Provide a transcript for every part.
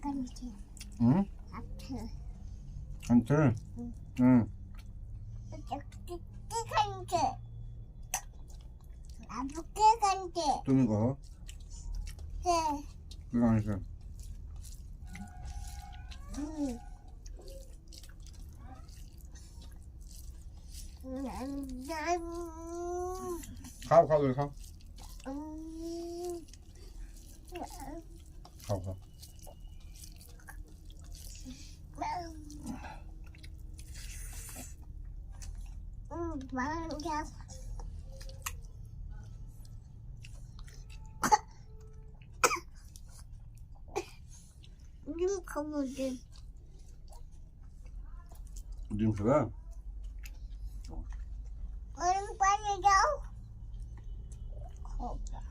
간지 응? 아트 한틀? 응. 깨 간지 아프게 간지 뜨는 거. 네 그거 안. 음. 음, 음, 가오, 가오. 음, 가오, 가오. 음, 망자. 좀 가보지. 냄새가 얼른 빨리 가. 거봐.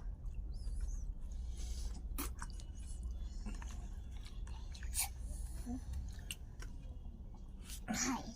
하이.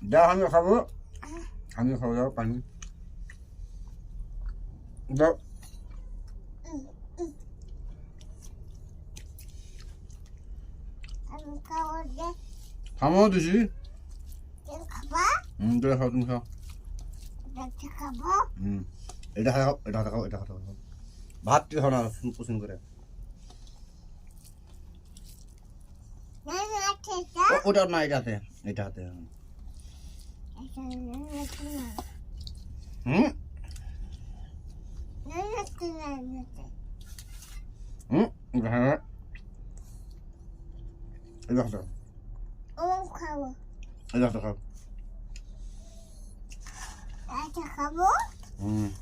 내가 한명 가보. 한명 가보자, 빨리. 너. 다 먹어두지? 지금 가봐. 응, 내가 가좀 가. 그래. 어. 어 가봐. 응. এটা এটা খাও এটা খাও ভাতটি খাও না পছন্দ করে। ওটা না এটা হাতে এটা হাতে। হুম? হ্যাঁ। খাব খাব। হুম।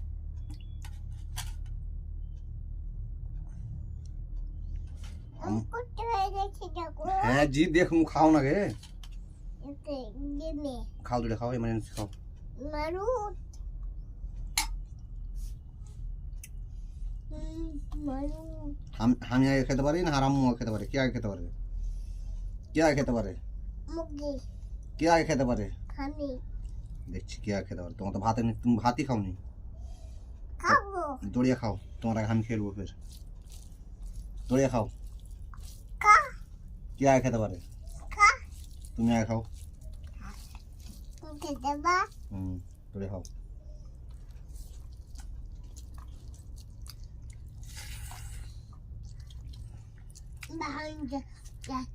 মানে হ্যাঁ জি দেখ মু খাও না গে। খাও দুটো খাও ইমার্জেন্সি খাও। আমি আগে খেতে পারি না আর আম্মু খেতে পারে? কে আগে খেতে পারে? কে আগে খেতে পারে? কে আগে খেতে পারে? দেখছি কে আগে খেতে পারে। তোমার তো ভাত তুমি ভাতই খাওনি। দড়িয়া খাও। তোমার আগে আমি খেলব ফের। দড়িয়া খাও। কে আয় খেতে পারে তুমি আয় খাও খেতে পা হুম তুই খাও behind you. Yeah.